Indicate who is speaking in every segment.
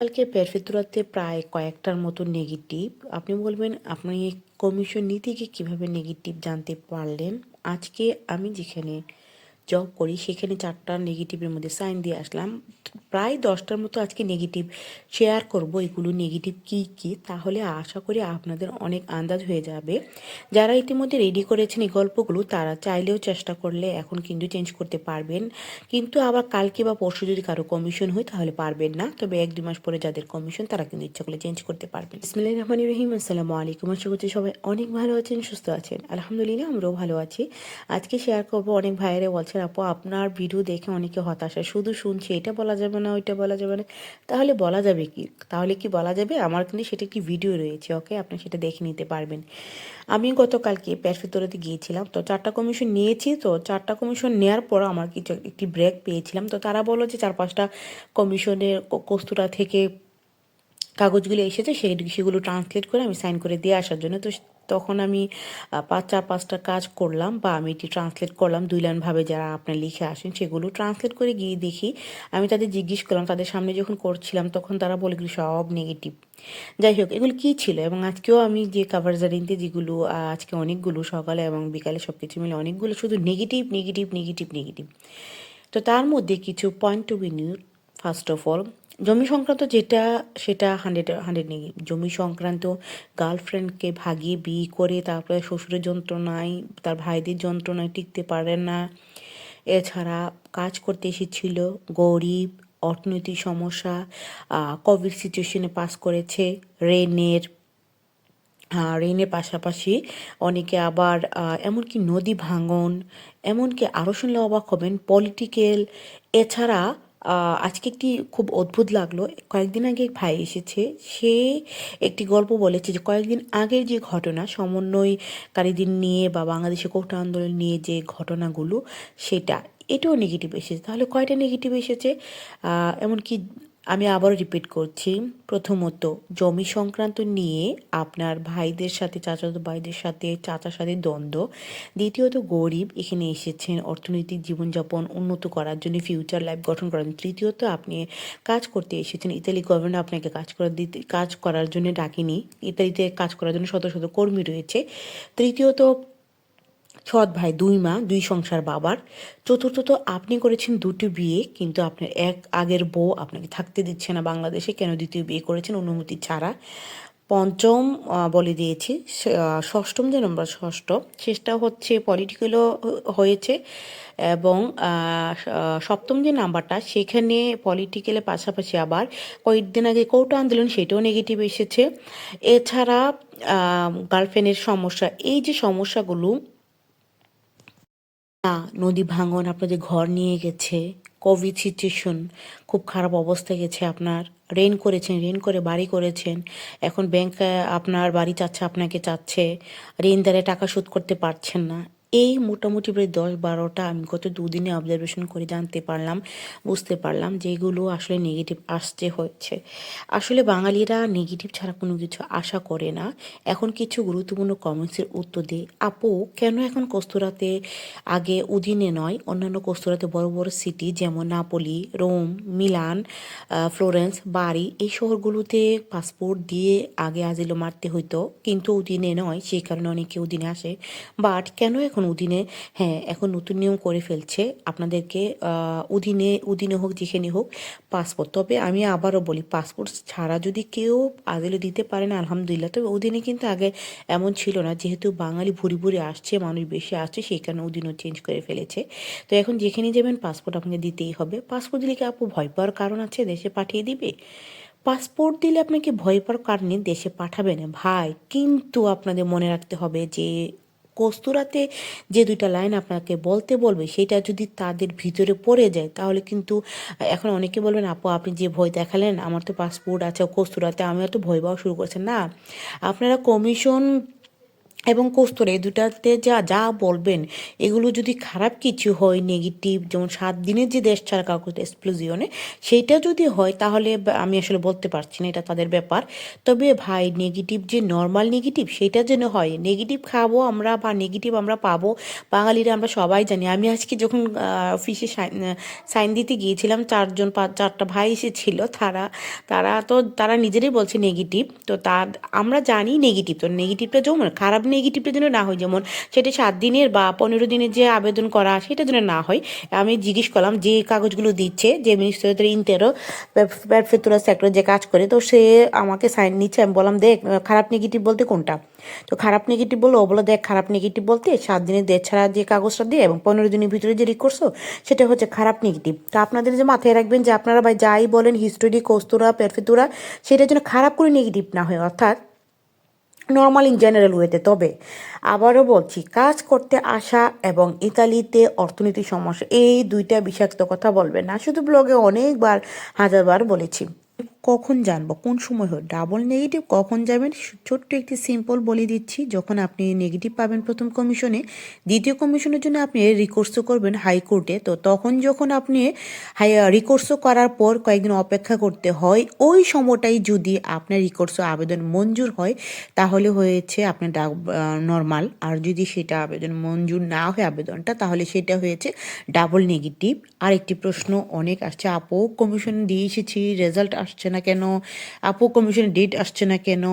Speaker 1: কালকে পেরফেতুরাতে প্রায় কয়েকটার মতো নেগেটিভ আপনি বলবেন আপনি কমিশন নীতিকে কীভাবে নেগেটিভ জানতে পারলেন? আজকে আমি যেখানে জব করি, সেখানে চারটা নেগেটিভের মধ্যে সাইন দিয়ে আসলাম। প্রায় দশটার মতো আজকে নেগেটিভ শেয়ার করব, এগুলো নেগেটিভ কী কী, তাহলে আশা করি আপনাদের অনেক আন্দাজ হয়ে যাবে। যারা ইতিমধ্যে রেডি করেছেন এই গল্পগুলো, তারা চাইলেও চেষ্টা করলে এখন কিন্তু চেঞ্জ করতে পারবেন। কিন্তু আবার কালকে বা পরশু যদি কারও কমিশন হয়, তাহলে পারবেন না। তবে এক দু মাস পরে যাদের কমিশন তারা কিন্তু ইচ্ছা করলে চেঞ্জ করতে পারবেন। ইসমিল্লাহ রহমান রহিম, আসসালামু আলাইকুম। আশা করছি সবাই অনেক ভালো আছেন, সুস্থ আছেন। আলহামদুলিল্লাহ, আমরাও ভালো আছি। আজকে শেয়ার করব অনেক ভাইয়েরা বলছেন আপু, আপনার ভিডিও দেখে অনেকে হতাশা শুধু শুনছি, এটা বলা যাবে না, ওইটা বলা যাবে না। তাহলে বলা যাবে কি? তাহলে কি বলা যাবে? আমার কিন্তু সেটা একটি ভিডিও রয়েছে, ওকে? আপনি সেটা দেখে নিতে পারবেন। আমি গতকালকে প্যারফিতরাতে গিয়েছিলাম, তো চারটা কমিশন নিয়েছি, তো চারটা কমিশন নেওয়ার পর আমার কিছু একটি ব্রেক পেয়েছিলাম। তো তারা বলল যে চার পাঁচটা কমিশনের কস্তুরা থেকে কাগজগুলো এসেছে, সেই, সেগুলো ট্রান্সলেট করে আমি সাইন করে দিয়ে আসার জন্য। তো তখন আমি পাঁচ, চার, পাঁচটা কাজ করলাম বা আমি এটি ট্রান্সলেট করলাম, দুই লাইনভাবে যারা আপনার লিখে আসেন সেগুলো ট্রান্সলেট করে গিয়ে দেখি। আমি তাদের জিজ্ঞেস করলাম, তাদের সামনে যখন করছিলাম তখন তারা বলে গেল সব নেগেটিভ যাই হোক, এগুলো কী ছিল? এবং আজকেও আমি যে কাভার জারিনতে যেগুলো আজকে অনেকগুলো, সকালে এবং বিকালে সব কিছু মিলে অনেকগুলো শুধু নেগেটিভ নেগেটিভ নেগেটিভ নেগেটিভ তো তার মধ্যে কিছু point to be new first of all জমি সংক্রান্ত যেটা, সেটা হান্ড্রেড হান্ড্রেড নেই। জমি সংক্রান্ত গার্লফ্রেন্ডকে ভাগিয়ে বিয়ে করে তারপরে শ্বশুরের যন্ত্রণায়, তার ভাইদের যন্ত্রণায় টিকতে পারে না। এছাড়া কাজ করতে এসেছিল, গরিব, অর্থনৈতিক সমস্যা কোভিড সিচুয়েশনে পাস করেছে। রেনের রেনের পাশাপাশি অনেকে আবার এমনকি নদী ভাঙন, এমনকি আরও শুনলে অবাক হবেন পলিটিক্যাল এছাড়া আজকে একটি খুব অদ্ভুত লাগল। কয়েকদিন আগে ভাই এসেছে, সে একটি গল্প বলেছে যে কয়েকদিন আগের যে ঘটনা, সমন্বয়কারীদের নিয়ে বা বাংলাদেশে কোটা আন্দোলন নিয়ে যে ঘটনাগুলো, সেটা, এটাও নেগেটিভ এসেছে। তাহলে কয়টা নেগেটিভ এসেছে? এমনকি আমি আবারও রিপিট করছি। প্রথমত, জমি সংক্রান্ত নিয়ে আপনার ভাইদের সাথে, চাচাতো ভাইদের সাথে, চাচার সাথে দ্বন্দ্ব। দ্বিতীয়ত, গরিব, এখানে এসেছেন, অর্থনৈতিক জীবনযাপন উন্নত করার জন্য ফিউচার লাইফ গঠন করার জন্য তৃতীয়ত, আপনি কাজ করতে এসেছেন, ইতালি গভর্নমেন্ট আপনাকে কাজ করার দিতে, কাজ করার জন্য ডাকেনি। ইতালিতে কাজ করার জন্য শত শত কর্মী রয়েছে। তৃতীয়ত সৎ ভাই, দুই মা, দুই সংসার বাবার। চতুর্থত, আপনি করেছেন দুটি বিয়ে, কিন্তু আপনার এক আগের বউ আপনাকে থাকতে দিচ্ছে না বাংলাদেশে। কেন দ্বিতীয় বিয়ে করেছেন অনুমতি ছাড়া? পঞ্চম বলে দিয়েছি ষষ্ঠম যে নম্বর, ষষ্ঠ, শেষটা হচ্ছে পলিটিক্যালও হয়েছে এবং সপ্তম যে নাম্বারটা, সেখানে পলিটিক্যালের পাশাপাশি আবার কয়েকদিন আগে কৌটা আন্দোলন, সেটাও নেগেটিভ এসেছে। এছাড়া গার্লফ্রেন্ডের সমস্যা, এই যে সমস্যাগুলো না, নদী ভাঙন আপনাদের ঘর নিয়ে গেছে কোভিড সিচুয়েশন খুব খারাপ অবস্থা গেছে আপনার। রেন করেছেন রেন করে বাড়ি করেছেন। এখন ব্যাংক আপনার বাড়ি চাচ্ছে, আপনাকে চাচ্ছে। ঋণ দ্বারা টাকা শোধ করতে পারছেন না। এই মোটামুটি প্রায় দশ বারোটা আমি গত দুদিনে অবজারভেশন করে জানতে পারলাম, বুঝতে পারলাম যে এগুলো আসলে নেগেটিভ আসতে হচ্ছে আসলে বাঙালিরা নেগেটিভ ছাড়া কোনো কিছু আশা করে না। এখন কিছু গুরুত্বপূর্ণ কমেন্টসের উত্তর দিই। আপু, কেন এখন কস্তুরাতে আগে উদিনে নয়? অন্যান্য কস্তুরাতে বড় বড় সিটি যেমন নাপলি রোম মিলান ফ্লোরেন্স বাড়ি এই শহরগুলোতে পাসপোর্ট দিয়ে আগে আজিলো মারতে হইতো। কিন্তু উদিনে নয়, সেই কারণে অনেকে উদিনে আসে। বাট কেন এখন এখন উদিনে হ্যাঁ এখন নতুন নিয়ম করে ফেলছে আপনাদেরকে উদিনে উদিনে হোক, যেখানে হোক পাসপোর্ট তবে আমি আবারও বলি পাসপোর্ট ছাড়া যদি কেউ আদিলে দিতে পারে না, আলহামদুলিল্লাহ। তবে উদিনে কিন্তু আগে এমন ছিল না, যেহেতু বাঙালি ভুরি ভুরি আসছে, মানুষ বেশি আসছে, সেই কারণে উদিনও চেঞ্জ করে ফেলেছে। তো এখন যেখানে যাবেন পাসপোর্ট আপনাকে দিতেই হবে। পাসপোর্ট দিলে কি আপু ভয় পাওয়ার কারণ আছে? দেশে পাঠিয়ে দিবে? পাসপোর্ট দিলে আপনাকে ভয় পাওয়ার কারণে দেশে পাঠাবে না। ভাই, কিন্তু আপনাদের মনে রাখতে হবে যে কস্তুরাতে যে দুইটা লাইন আপনাকে বলতে বলবে সেটা যদি তাদের ভিতরে পড়ে যায়, তাহলে কিন্তু, এখন অনেকে বলবেন, আপু, আপনি যে ভয় দেখালেন, আমার তো পাসপোর্ট আছে কস্তুরাতে, আমি তো ভয় পাওয়া শুরু করছেন। না, আপনারা কমিশন এবং কস্তুরি এই দুটাতে যা যা বলবেন, এগুলো যদি খারাপ কিছু হয় নেগেটিভ যেমন সাত দিনের যে দেশ ছাড়া কাগজ এক্সপ্লোজিওনে সেইটা যদি হয়, তাহলে আমি আসলে বলতে পারছি না, এটা তাদের ব্যাপার। তবে ভাই নেগেটিভ যে নর্মাল নেগেটিভ সেটা যেন হয় নেগেটিভ খাব আমরা বা নেগেটিভ আমরা পাবো, বাঙালিরা আমরা সবাই জানি। আমি আজকে যখন অফিসে সাইন দিতে গিয়েছিলাম, চারজন পাঁচ চারটা ভাই এসেছিল, তারা তারা তো, তারা নিজেরাই বলছে নেগেটিভ তো তার, আমরা জানি নেগেটিভ তো নেগেটিভটা যেমন খারাপ নেগেটিভটা যেন না হয়। যেমন সেটা সাত দিনের বা পনেরো দিনের যে আবেদন করা সেটা যেন না হয়। আমি জিজ্ঞেস করলাম যে কাগজগুলো দিচ্ছে, যে মিনিস্টার ইন্টেরো প্যারফেতুরা সেক্টর যে কাজ করে, তো সে আমাকে সাইন নিচ্ছে। আমি বললাম, দেখ, খারাপ নেগেটিভ বলতে কোনটা? তো খারাপ নেগেটিভ বলল, ও বলো দেখ, খারাপ নেগেটিভ বলতে সাত দিনের দেড় ছাড়া যে কাগজটা দিয়ে এবং পনেরো দিনের ভিতরে যে রিক করছ, সেটা হচ্ছে খারাপ নেগেটিভ তো আপনাদের যে মাথায় রাখবেন যে আপনারা ভাই যাই বলেন হিস্টোরি কস্তুরা পেরফেতুরা সেটার জন্য খারাপ করে নেগেটিভ না হয়। অর্থাৎ নর্মাল ইন জেনারেল ওয়েতে তবে আবারও বলছি, কাজ করতে আসা এবং ইতালিতে অর্থনীতি সমস্যা, এই দুইটা বিষাক্ত কথা বলবেন না। শুধু ব্লগে অনেকবার, হাজারবার বলেছি। কখন জানব? কোন সময় হয় ডাবল নেগেটিভ কখন যাবেন? ছোট্ট একটি সিম্পল বলে দিচ্ছি। যখন আপনি নেগেটিভ পাবেন প্রথম কমিশনে দ্বিতীয় কমিশনের জন্য আপনি রিকোর্সও করবেন হাইকোর্টে। তো তখন যখন আপনি হাই রিকোর্সও করার পর কয়েকদিন অপেক্ষা করতে হয়, ওই সময়টাই যদি আপনার রিকোর্স আবেদন মঞ্জুর হয়, তাহলে হয়েছে আপনার নর্মাল আর যদি সেটা আবেদন মঞ্জুর না হয় আবেদনটা, তাহলে সেটা হয়েছে ডাবল নেগেটিভ আর একটি প্রশ্ন অনেক আসছে, আপু কমিশন দিয়ে এসেছি রেজাল্ট আসছে না কেন? আপু কমিশনের ডেট আসছে না কেন?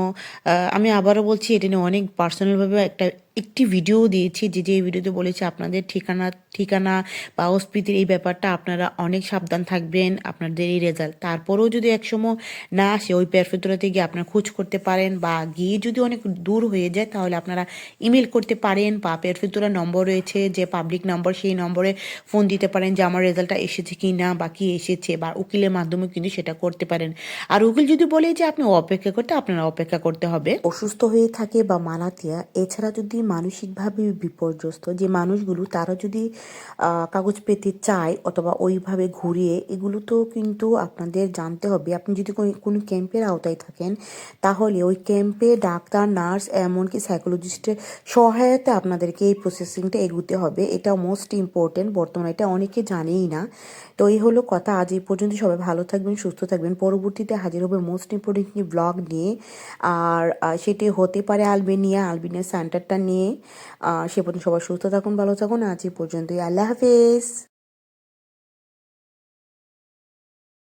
Speaker 1: আমি আবারও বলছি, এটা নিয়ে অনেক পার্সোনালভাবে একটা একটি ভিডিও দিয়েছি যে যে ভিডিওতে বলেছি আপনাদের ঠিকানা ঠিকানা বা অস্পিতির এই ব্যাপারটা আপনারা অনেক সাবধান থাকবেন, আপনাদের এই রেজাল্ট তারপরেও যদি একসময় না আসে, ওই প্যারফেতুরাতে গিয়ে আপনারা খোঁজ করতে পারেন বা গিয়ে যদি অনেক দূর হয়ে যায়, তাহলে আপনারা ইমেল করতে পারেন বা প্যারফেতুরা নম্বর রয়েছে যে পাবলিক নম্বর সেই নম্বরে ফোন দিতে পারেন যে, আমার রেজাল্টটা এসেছে কি না বা কি এসেছে বা উকিলের মাধ্যমে কিন্তু সেটা করতে পারেন। আর উকিল যদি বলে যে, আপনি অপেক্ষা করতে, আপনারা অপেক্ষা করতে হবে। অসুস্থ হয়ে থাকে বা মালাতিয়া, এছাড়া যদি মানসিকভাবে বিপর্যস্ত। যে মানুষগুলো, তারা যদি কাগজ পেতে চায় অথবা ওইভাবে ঘুরিয়ে, এগুলো তো কিন্তু আপনাদের জানতে হবে। আপনি যদি কোনো- ক্যাম্পের আওতায় থাকেন, তাহলে ওই ক্যাম্পে ডাক্তার, নার্স, এমনকি সাইকোলজিস্টের সহায়তা আপনাদেরকে এই প্রসেসিংটা এগুতে হবে। এটা মোস্ট ইম্পর্টেন্ট বর্তমানে এটা অনেকে জানেই না। তো এই হলো কথা। আজ এই পর্যন্ত সবাই ভালো থাকবেন, সুস্থ থাকবেন। পরবর্তীতে হাজির হবে মোস্ট ইম্পর্টেন্ট নিয়ে ব্লগ নিয়ে। আর সেটি হতে পারে আলবেনিয়া আলবেনিয়া সেন্টারটা নিয়ে। সে পর্যন্ত সবাই সুস্থ থাকুন, ভালো থাকুন। আজ এই পর্যন্তই। আল্লাহ হাফেজ।